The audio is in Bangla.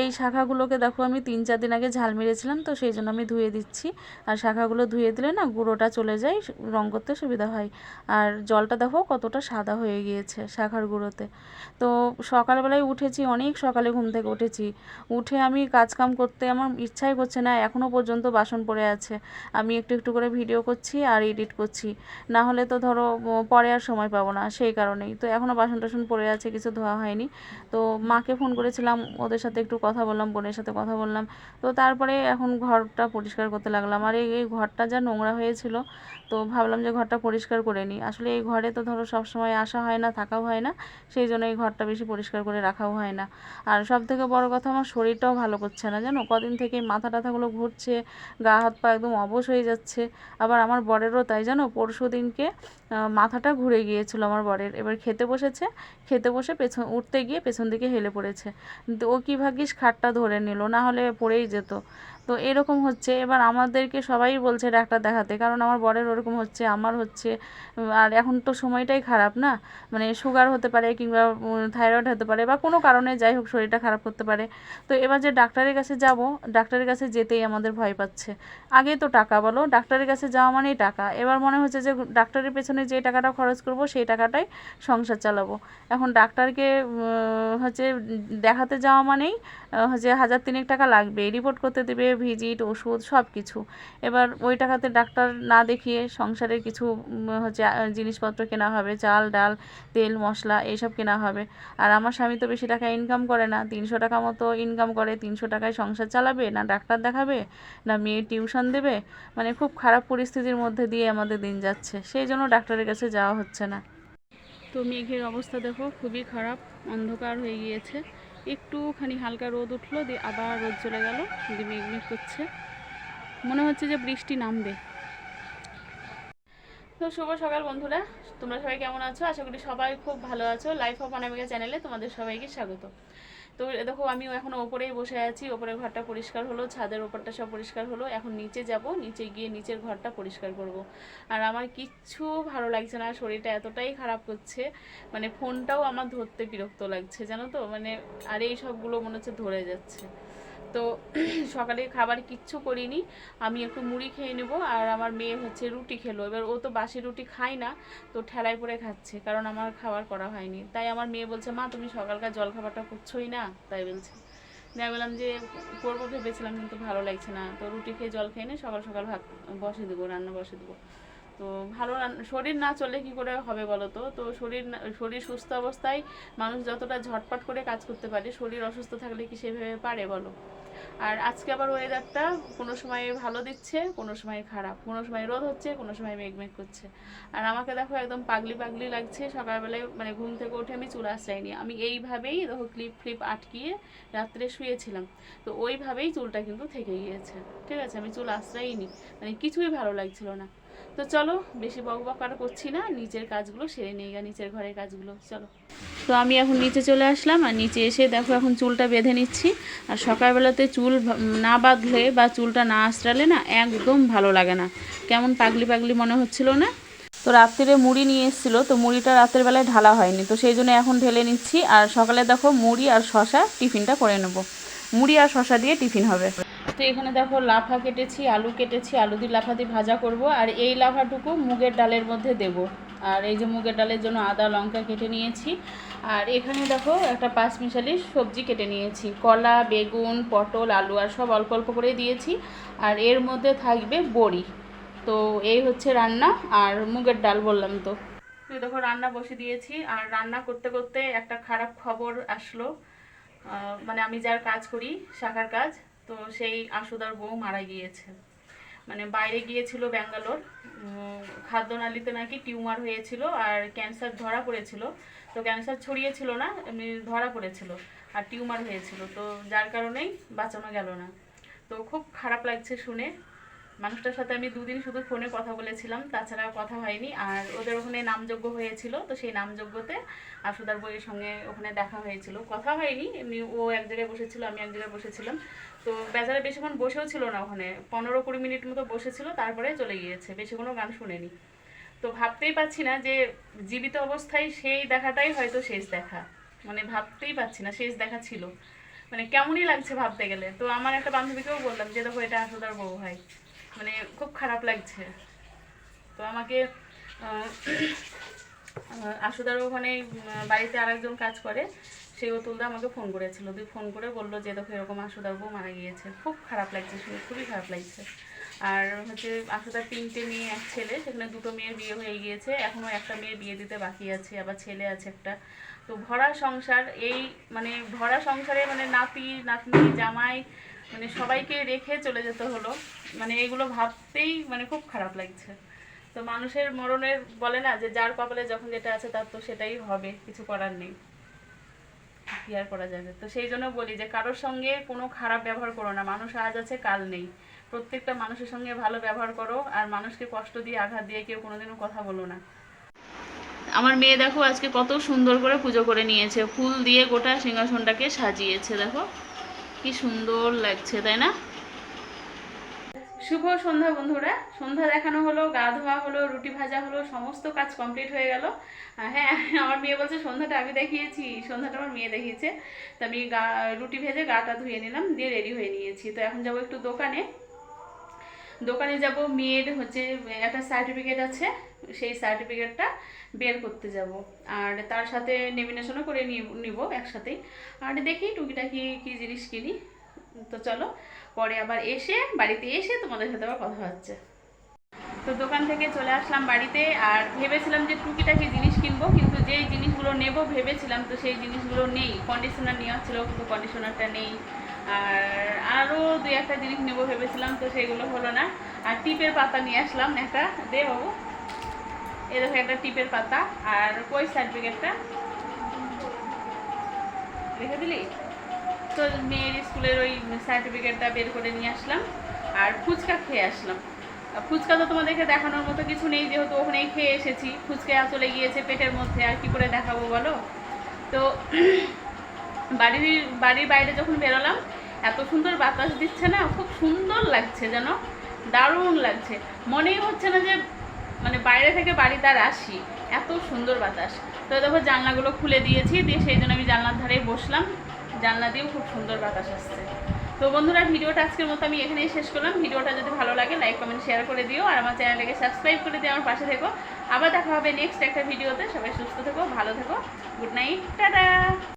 এই শাখাগুলোকে দেখো আমি তিন চার দিন আগে ঝাল মেরেছিলাম, তো সেই জন্য আমি ধুয়ে দিচ্ছি। আর শাখাগুলো ধুয়ে দিলে না গুঁড়োটা চলে যায়, রং করতে সুবিধা হয়। আর জলটা দেখো কতটা সাদা হয়ে গিয়েছে শাখার গুঁড়োতে। তো সকালবেলায় উঠেছি, অনেক সকালে ঘুম থেকে উঠেছি। উঠে আমি কাজকাম করতে আমার ইচ্ছাই করছে না এখনও পর্যন্ত বাসন পড়ে আছে। আমি একটু একটু করে ভিডিও করছি আর এডিট করছি। না হলে তো ধরো পরে আর সময় পাবো না, সেই কারণেই। তো এখনও বাসন টাসন পড়ে আছে, কিছু ধোয়া হয়নি। তো মাকে ফোন করেছিলাম, ওদের সাথে একটু কথা বললাম, বোনের সাথে কথা বললাম। তো তারপরে এখন ঘরটা পরিষ্কার করতে লাগলাম। আর এই ঘরটা যা নোংরা হয়েছিল, তো ভাবলাম যে ঘরটা পরিষ্কার করে নিই। আসলে এই ঘরে তো ধরো সব সময় আসা হয় না, থাকাও হয় না, সেই জন্য এই ঘরটা বেশি পরিষ্কার করে রাখাও হয় না। আর সব থেকে বড় কথা আমার শরীরটাও ভালো করছে না, জানো? কদিন থেকে মাথা টাথাগুলো ঘুরছে, গা, হাত, পা একদম অবশ হয়ে যাচ্ছে। আবার আমার বরেরও তাই, জানো? পরশু দিনকে মাথাটা ঘুরে গিয়েছিল আমার বরের। এবার খেতে বসেছে, খেতে বসে পেছন, উঠতে গিয়ে পেছন দিকে হেলে পড়েছে। ও কী ভাগ্যিস খাটটা ধরে নিল না হলে পড়েই যেত। তো এরকম হচ্ছে। এবার আমাদেরকে সবাই বলছে ডাক্তার দেখাতে, কারণ আমার বরের ওরকম হচ্ছে, আমার হচ্ছে, আর এখন তো সময়টাই খারাপ না? মানে সুগার হতে পারে কিংবা থাইরয়েড হতে পারে বা কোনো কারণে যাই হোক শরীরটা খারাপ করতে পারে। তো এবার যে ডাক্তারের কাছে যাব, ডাক্তারের কাছে যেতেই আমাদের ভয় পাচ্ছে। আগে তো টাকা বলো, ডাক্তারের কাছে যাওয়া মানেই টাকা। এবার মনে হচ্ছে যে ডাক্তারের পেছনে যে টাকাটা খরচ করব, সেই টাকাটাই সংসার চালাবো। এখন ডাক্তারকে হচ্ছে দেখাতে যাওয়া মানেই হচ্ছে হাজার তিনেক টাকা লাগবে। রিপোর্ট করতে দেবে ভিজিট, ওষুধ সব কিছু এবার ওই টাকাতে ডাক্তার না দেখিয়ে সংসারের কিছু হচ্ছে জিনিসপত্র কেনা হবে, চাল, ডাল, তেল, মশলা, এইসব কেনা হবে। আর আমার স্বামী তো বেশি টাকা ইনকাম করে না। তিনশো টাকা মতো ইনকাম করে, তিনশো টাকায় সংসার চালাবে, না ডাক্তার দেখাবে, না মেয়ে টিউশন দেবে। মানে খুব খারাপ পরিস্থিতির মধ্যে দিয়ে আমাদের দিন যাচ্ছে। সেই জন্য ডাক্তারের কাছে যাওয়া হচ্ছে না। তো মেঘের অবস্থা দেখো, খুবই খারাপ, অন্ধকার হয়ে গিয়েছে। একটুখানি হালকা রোদ উঠল, দিয়ে আবার রোদ চলে গেল, দিয়ে মেঘ মেঘ করছে। মনে হচ্ছে যে বৃষ্টি নামবে। তো শুভ সকাল বন্ধুরা, তোমরা সবাই কেমন আছো? আশা করি সবাই খুব ভালো আছো। লাইফ অফ অনামিকা চ্যানেলে তোমাদের সবাইকে স্বাগত। তো দেখো আমি এখন ওপরেই বসে আছি, ওপরের ঘরটা পরিষ্কার হলো, ছাদের ওপরটা সব পরিষ্কার হলো, এখন নিচে যাব, নিচে গিয়ে নিচের ঘরটা পরিষ্কার করব। আর আমার কিচ্ছু ভালো লাগছে না, শরীরটা এতটাই খারাপ করছে মানে ফোনটাও আমার ধরতে বিরক্ত লাগছে, জানো তো? মানে আর এই সবগুলো মনে হচ্ছে ধরে যাচ্ছে। তো সকালে খাবার কিচ্ছু করিনি। আমি একটু মুড়ি খেয়ে নেব আর আমার মেয়ে হচ্ছে রুটি খেলো। এবার ও তো বাসি রুটি খায় না, তো ঠেলায় পরে খাচ্ছে, কারণ আমার খাবার করা হয়নি। তাই আমার মেয়ে বলছে, মা, তুমি সকালকার জল খাবারটা করছোই না? তাই বলছে। আমি বললাম যে, করব ভেবেছিলাম, কিন্তু ভালো লাগছে না। তো রুটি খেয়ে জল খেয়ে নে সকাল সকাল ভাত বসে দেবো, রান্না বসে দেবো। তো ভালো শরীর না চললে কি করে হবে বলো তো? তো শরীর শরীর সুস্থ অবস্থায় মানুষ যতটা ঝটপট করে কাজ করতে পারে, শরীর অসুস্থ থাকলে কি সেভাবে পারে বলো? আর আজকে আবার ওয়েদারটা কোনো সময় ভালো দিচ্ছে, কোনো সময় খারাপ। কোনো সময় রোদ হচ্ছে, কোনো সময় মেঘ মেঘ করছে। আর আমাকে দেখো একদম পাগলি পাগলি লাগছে। সকালবেলায় মানে ঘুম থেকে উঠে আমি চুল আশ্রাইনি আমি এইভাবেই দেখো ক্লিপ ফ্লিপ আটকিয়ে রাত্রে শুয়েছিলাম। তো ওইভাবেই চুলটা কিন্তু থেকে গিয়েছে। ঠিক আছে? আমি চুল আশ্রাইনি মানে কিছুই ভালো লাগছিল না। তো চলো, বেশি বক বক আর করছি না, নিচের কাজগুলো সেরে নিয়ে গা, নিচের ঘরের কাজগুলো, চলো। তো আমি এখন নিচে চলে আসলাম, আর নিচে এসে দেখো এখন চুলটা বেঁধে নিচ্ছি। আর সকালবেলাতে চুল না বাঁধলে বা চুলটা না আঁচড়ালে না একদম ভালো লাগে না। কেমন পাগলি পাগলি মনে হচ্ছিল না? তো রাত্রিরে মুড়ি নিয়ে এসেছিল, তো মুড়িটা রাতের বেলায় ঢালা হয়নি। তো সেই জন্য এখন ঢেলে নিচ্ছি, আর সকালে দেখো মুড়ি আর শশা টিফিনটা করে নেব। মুড়ি আর শশা দিয়ে টিফিন হবে। তো এখানে দেখো লাফা কেটেছি, আলু কেটেছি, আলু দিয়ে লাফা দিয়ে ভাজা করব। আর এই লাফাটুকু মুগের ডালের মধ্যে দেব। আর এই যে মুগের ডালের জন্য আদা, লঙ্কা কেটে নিয়েছি। আর এখানে দেখো একটা পাঁচ মিশালি সবজি কেটে নিয়েছি। কলা, বেগুন, পটল, আলু, আর সব অল্প অল্প করে দিয়েছি। আর এর মধ্যে থাকবে বড়ি। তো এই হচ্ছে রান্না, আর মুগের ডাল বললাম তো। তো দেখো রান্না বসে দিয়েছি। আর রান্না করতে করতে একটা খারাপ খবর আসলো। মানে আমি যার কাজ করি, শাখার কাজ। তো সেই আশুদার বউ মারা গিয়েছে। মানে বাইরে গিয়েছিল ব্যাঙ্গালোর খাদ্য খাদ্যনালীতে নাকি টিউমার হয়েছিল আর ক্যান্সার ধরা পড়েছিল। তো ক্যান্সার ছড়িয়েছিল না, এমনি ধরা পড়েছিল আর টিউমার হয়েছিল। তো যার কারণেই বাঁচানো গেল না। তো খুব খারাপ লাগছে শুনে। মানুষটার সাথে আমি দুদিন শুধু ফোনে কথা বলেছিলাম, তাছাড়া কথা হয়নি। আর ওদের ওখানে নামযজ্ঞ হয়েছিল, তো সেই নামযজ্ঞতে আশুদার বইয়ের সঙ্গে ওখানে দেখা হয়েছিল। কথা হয়নি, এমনি ও এক জায়গায় বসেছিল, আমি এক জায়গায় বসেছিলাম। তো বেচারা বেশিক্ষণ বসেও ছিল না ওখানে। পনেরো কুড়ি মিনিট মতো বসেছিল, তারপরে চলে গিয়েছে। বেশি কোনো গান শুনেনি। তো ভাবতেই পারছি না যে জীবিত অবস্থায় সেই দেখাটাই হয়তো শেষ দেখা। মানে ভাবতেই পারছি না, শেষ দেখা ছিল। মানে কেমনই লাগছে ভাবতে গেলে। তো আমার একটা বান্ধবীকেও বললাম যে, দেখো, এটা আসদার বউ ভাই। মানে খুব খারাপ লাগছে। তো আমাকে আশুদার ওখানে বাড়িতে আরেকজন কাজ করে সেই অতুলদা আমাকে ফোন করেছিল। তুই ফোন করে বলল যে, দেখো, এরকম আশুদার বউ মারা গিয়েছে। খুব খারাপ লাগছে শুনে, খুবই খারাপ লাগছে। আর হচ্ছে, আশুদার তিনটে মেয়ে, এক ছেলে, সেখানে দুটো মেয়ের বিয়ে হয়ে গিয়েছে। এখনও একটা মেয়ের বিয়ে দিতে বাকি আছে, আবার ছেলে আছে একটা। তো ভরা সংসার, এই মানে ভরা সংসারে মানে নাতি, নাতনি, জামাই মানে সবাইকে রেখে চলে যেতে হলো। মানে এগুলো ভাবতেই মানে খুব খারাপ লাগছে। তো মানুষের মরণের বলে না যে যার কপালে যখন যেটা আছে তার তো সেটাই হবে, কিছু করার নেই। কি আর করা যাবে? তো সেই জন্য বলি যে কারোর সঙ্গে কোনো খারাপ ব্যবহার করো না। মানুষ আজ আছে, কাল নেই। প্রত্যেকটা মানুষের সঙ্গে ভালো ব্যবহার করো, আর মানুষকে কষ্ট দিয়ে, আঘাত দিয়ে কেউ কোনোদিনও কথা বলো না। আমার মেয়ে দেখো আজকে কত সুন্দর করে পুজো করে নিয়েছে। ফুল দিয়ে গোটা সিংহাসনটাকে সাজিয়েছে, দেখো। কি সুন্দর লাগছে, তাই না? শুভ সন্ধ্যা বন্ধুরা। সন্ধ্যা দেখানো হলো, গা ধোয়া হলো, রুটি ভাজা হলো, সমস্ত কাজ কমপ্লিট হয়ে গেল। হ্যাঁ আমার মেয়ে বলছে, সন্ধ্যাটা আমি দেখিয়েছি। সন্ধ্যাটা আমার মেয়ে দেখিয়েছে। তো আমি গা, রুটি ভেজে গাটা ধুয়ে নিলাম, দিয়ে রেডি হয়ে নিয়েছি। তো এখন যাব একটু দোকানে। দোকানে যাব, মেয়ের হচ্ছে, একটা সার্টিফিকেট আছে। সেই সার্টিফিকেটটা বের করতে যাব। আর তার সাথে নেমিনেশনও করে নিব- একসাথেই। আর দেখি টুকিটাকি কী জিনিস কিনি। তো চলো, পরে আবার এসে বাড়িতে এসে তোমাদের সাথে আবার কথা হচ্ছে। তো দোকান থেকে চলে আসলাম বাড়িতে, আর ভেবেছিলাম যে টুকিটাকি জিনিস কিনবো, কিন্তু যেই জিনিসগুলো নেব ভেবেছিলাম, তো সেই জিনিসগুলো নেই। কন্ডিশনার নেওয়া ছিল, কিন্তু কন্ডিশনারটা নেই। আর আরও দুই একটা জিনিস নেব ভেবেছিলাম, তো সেগুলো হলো না। আর টিপের পাতা নিয়ে আসলাম একটা। দে বাবু। এ দেখো, একটা টিপের পাতা। আর কই সার্টিফিকেটটা রেখে দিলি? তো মেয়ের স্কুলের ওই সার্টিফিকেটটা বের করে নিয়ে আসলাম। আর ফুচকা খেয়ে আসলাম। ফুচকা তো তোমাদেরকে দেখানোর মতো কিছু নেই, যেহেতু ওখানেই খেয়ে এসেছি। ফুচকা চলে গিয়েছে পেটের মধ্যে, আর কি করে দেখাবো বলো? তো বাড়ির বাড়ির বাইরে যখন বেরোলাম, এত সুন্দর বাতাস দিচ্ছে না? খুব সুন্দর লাগছে যেন। দারুণ লাগছে। মনেই হচ্ছে না যে মানে বাইরে থেকে বাড়িতে আর আসি। এত সুন্দর বাতাস। তো দেখো, জানলাগুলো খুলে দিয়েছি, দিয়ে সেই জন্য আমি জানলার ধারে বসলাম। জানলা দিয়েও খুব সুন্দর বাতাস আসছে। তো বন্ধুরা, ভিডিওটা আজকের মতো আমি এখানেই শেষ করলাম। ভিডিওটা যদি ভালো লাগে লাইক কমেন্ট শেয়ার করে দিও। আর আমার চ্যানেলটাকে সাবস্ক্রাইব করে দিও, আমার পাশে থেকো। আবার দেখা হবে নেক্সট একটা ভিডিওতে। সবাই সুস্থ থেকো, ভালো থেকো। Good night tata!